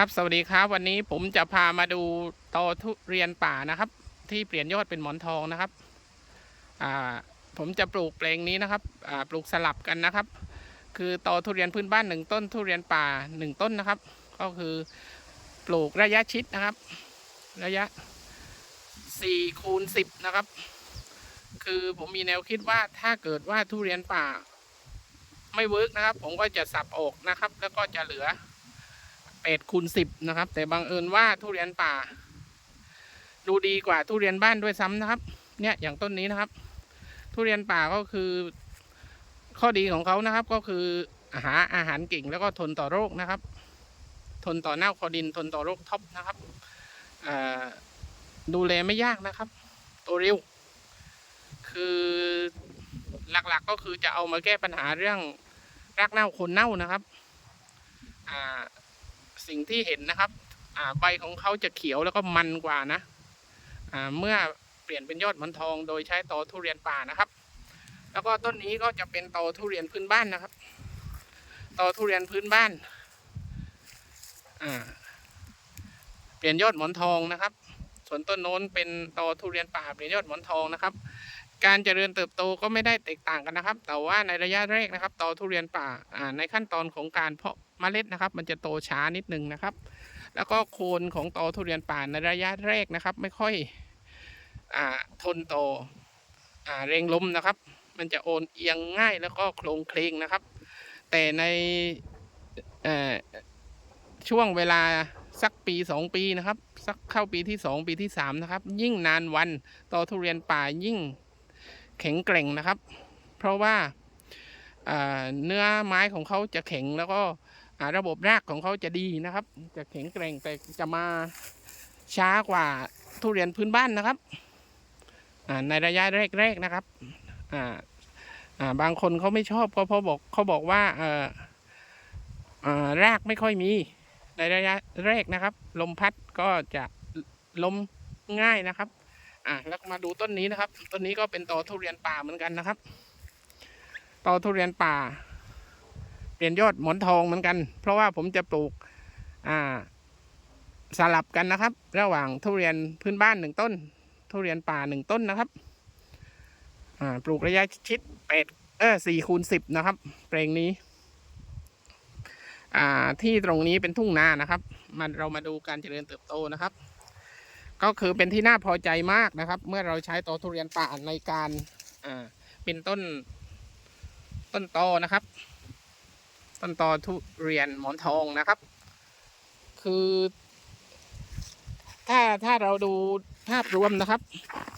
ครับสวัสดีครับวันนี้ผมจะพามาดูตอทุเรียนป่านะครับ ที่เปลี่ยนยอดเป็นหมอนทองนะครับอ่าผมจะปลูกแปลงนี้นะครับอ่าปลูกสลับกันนะครับ คือตอทุเรียนพื้นบ้านหนึ่งต้นทุเรียนป่าหนึ่งต้นนะครับ ก็คือปลูกระยะชิดนะครับ ระยะสี่คูณสิบนะครับ คือผมมีแนวคิดว่าถ้าเกิดว่าทุเรียนป่าไม่เวิร์กนะครับ ผมก็จะสับออกนะครับ แล้วก็จะเหลือ แปดคูณสิบนะครับ แต่บังเอิญว่าทุเรียนป่า ดูดีกว่าทุเรียนบ้านด้วยซ้ำนะครับ เนี่ยอย่างต้นนี้นะครับ ทุเรียนป่าก็คือ ข้อดีของเขานะครับ ก็คือหาอาหารเก่งแล้วก็ทนต่อโรคนะครับ ทนต่อเน่าคอดินทนต่อโรคท็อปนะครับดูแลไม่ยากนะครับโตเร็ว คือหลักๆก็คือจะเอามาแก้ปัญหาเรื่องรากเน่าคนเน่านะครับ อ่า สิ่งที่เห็นนะครับใบของเขาจะเขียวแล้วก็มันกว่านะาเมื่อเปลี่ยนเป็นยอดหมอนทองโดยใช้ตอทุเรียนป่านะครับ แล้วก็ต้นนี้ก็จะเป็นตอทุเรียนพื้นบ้านนะครับตอทุเรียนพื้นบ้านเปลี่ยนยอดหมอนทองนะครับ ส่วนต้นโน้นเป็นตอทุเรียนป่าเปลี่ยนยอดหมอนทองนะครับ การเจริญเติบโตก็ไม่ได้แตกต่างกันนะครับ แต่ว่าในระยะแรกนะครับตอทุเรียนป่าในขั้นตอนของการเพาะ เมล็ดนะครับ มันจะโตช้านิดนึงนะครับ แล้วก็โคนของตอทุเรียนป่าในระยะแรกนะครับ ไม่ค่อยอทนต่ออ่าแรงลมนะครับ มันจะโอนเอียงง่ายแล้วก็โครงเคลงนะครับ แต่ในช่วงเวลาสักปีสองปีนะครับ สักเข้าปีที่สองปีที่สามนะครับ ยิ่งนานวันตอทุเรียนป่ายิ่งแข็งแกร่งนะครับ เพราะว่าเนื้อไม้ของเขาจะแข็งแล้วก็ ระบบรากของเขาจะดีนะครับ จะแข็งแกร่งแต่จะมาช้ากว่าทุเรียนพื้นบ้านนะครับในระยะแรกๆนะครับบางคนเขาไม่ชอบก็เพราะบอกเขาบอกว่าเอ่ออ่ารากไม่ค่อยมีในระยะแรกนะครับ ลมพัดก็จะล้มง่ายนะครับ อะแล้วมาดูต้นนี้นะครับ ต้นนี้ก็เป็นตอทุเรียนป่าเหมือนกันนะครับ ตอทุเรียนป่า เปลี่ยนยอดหมอนทองเหมือนกัน เพราะว่าผมจะปลูกอ่าสลับกันนะครับ ระหว่างทุเรียนพื้นบ้านหนึ่งต้น ทุเรียนป่าหนึ่งต้นนะครับอ่าปลูกระยะชิดแปดเออสี่คูณสิบนะครับแปลงนี้อ่าที่ตรงนี้เป็นทุ่งนานะครับมันเรามาดูการเจริญเติบโตนะครับ ก็คือเป็นที่น่าพอใจมากนะครับ เมื่อเราใช้ตอทุเรียนป่าในการอ่าเป็นต้นต้นโตนะครับ ต้นตอทุเรียนหมอนทองนะครับ คือ ถ้าถ้าเราดูภาพรวมนะครับ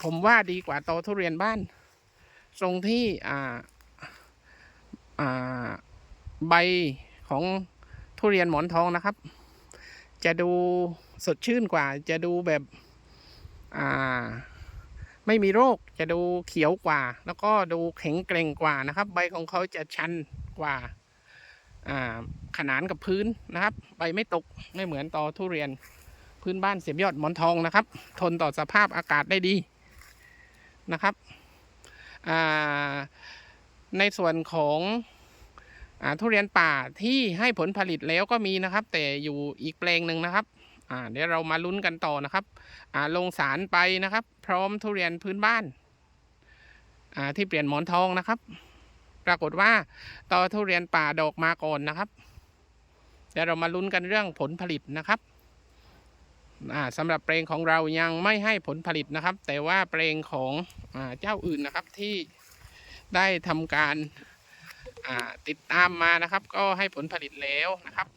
ผมว่าดีกว่าตอทุเรียนบ้าน ตรงที่อ่าอ่าใบของทุเรียนหมอนทองนะครับ จะดูสดชื่นกว่า จะดูแบบอ่าไม่มีโรคจะดูเขียวกว่า แล้วก็ดูแข็งแกร่งกว่านะครับ ใบของเขาจะชันกว่าอ่า ขนานกับพื้นนะครับ ใบไม่ตกไม่เหมือนต่อทุเรียนพื้นบ้านเสียบยอดหมอนทองนะครับ ทนต่อสภาพอากาศได้ดีนะครับ ในส่วนของอทุเรียนป่าที่ให้ผลผลิตแล้วก็มีนะครับ แต่อยู่อีกแปลงหนึ่งนะครับเดี๋ยวเรามาลุ้นกันต่อนะครับลงสารไปนะครับ พร้อมทุเรียนพื้นบ้านที่เปลี่ยนหมอนทองนะครับ ปรากฏว่าตอทุเรียนป่าดอกมาก่อนนะครับเดี๋ยวเรามาลุ้นกันเรื่องผลผลิตนะครับอ่าสำหรับแปลงของเรายังไม่ให้ผลผลิตนะครับ แต่ว่าแปลงของอเจ้าอื่นนะครับที่ได้ทำการติดตามมานะครับ ก็ให้ผลผลิตแล้วนะครับ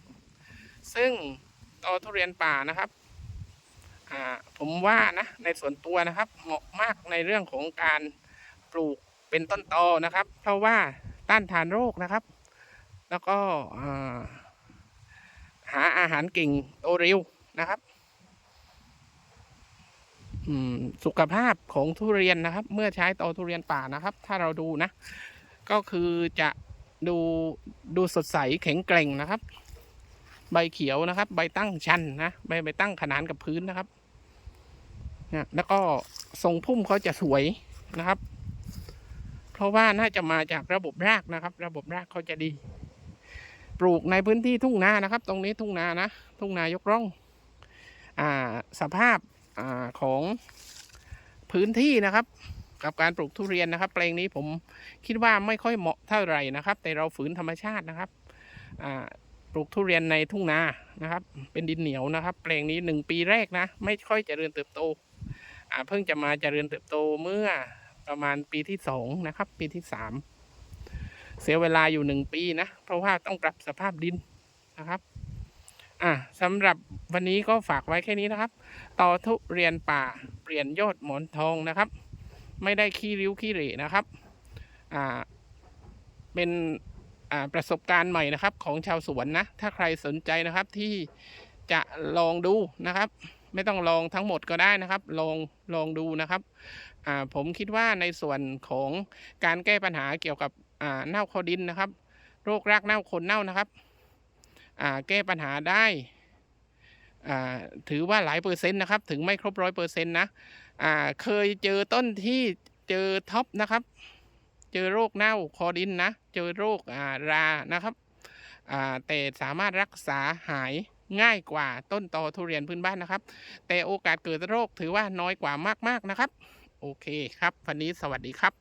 ซึ่งตอทุเรียนป่านะครับผมว่านะในส่วนตัวนะครับเหมาะมากในเรื่องของการปลูกเป็นต้นตอนะครับ เพราะว่า ต้านทานโรคนะครับ แล้วก็หาอาหารเก่งโตเร็วนะครับสุขภาพของทุเรียนนะครับ เมื่อใช้ตอทุเรียนป่านะครับ ถ้าเราดูนะ ก็คือจะดูดูสดใสแข็งแกร่งนะครับ ใบเขียวนะครับ ใบตั้งชันนะใบใบตั้งขนานกับพื้นนะครับนะแล้วก็ทรงพุ่มเขาจะสวยนะครับ ราะว่าน่าจะมาจากระบบรากนะครับ ระบบรากเขาจะดี ปลูกในพื้นที่ทุ่งนานะครับ ตรงนี้ทุ่งนานะ ทุ่งนายกร่องอ่าสภาพอ่าของพื้นที่นะครับ กับการปลูกทุเรียนนะครับแปลงนี้ผมคิดว่าไม่ค่อยเหมาะเท่าไหร่นะครับ แต่เราฝืนธรรมชาตินะครับอ่าปลูกทุเรียนในทุ่งนานะครับ เป็นดินเหนียวนะครับ แปลงนี้หนึ่งปีแรกนะ ไม่ค่อยเจริญเติบโตอ่าเพิ่งจะมาเจริญเติบโตเมื่อ ประมาณปีที่สองนะครับ ปีที่สามเสียเวลาอยู่หนึ่งปีนะ เพราะว่าต้องปรับสภาพดินนะครับ อะสำหรับวันนี้ก็ฝากไว้แค่นี้นะครับ ต่อทุเรียนป่าเปลี่ยนยอดหมอนทองนะครับ ไม่ได้ขี้ริ้วขี้เหร่นะครับ อ่า เป็นอ่าประสบการณ์ใหม่นะครับ ของชาวสวนนะ ถ้าใครสนใจนะครับที่จะลองดูนะครับ ไม่ต้องลองทั้งหมดก็ได้นะครับ ลองลองดูนะครับผมคิดว่าในส่วนของการแก้ปัญหาเกี่ยวกับเน่าคอดินนะครับ โรครากเน่าคนเน่านะครับแก้ปัญหาได้ถือว่าหลายเปอร์เซ็นต์นะครับ ถึงไม่ครบร้อยเปอร์เซ็นต์นะเคยเจอต้นที่เจอท็อปนะครับ เจอโรคเน่าคอดินนะ เจอโรคารานะครับแต่สามารถรักษาหาย ง่ายกว่าต้นตอทุเรียนพื้นบ้านนะครับ แต่โอกาสเกิดโรคถือว่าน้อยกว่ามากๆนะครับ โอเคครับ วันนี้สวัสดีครับ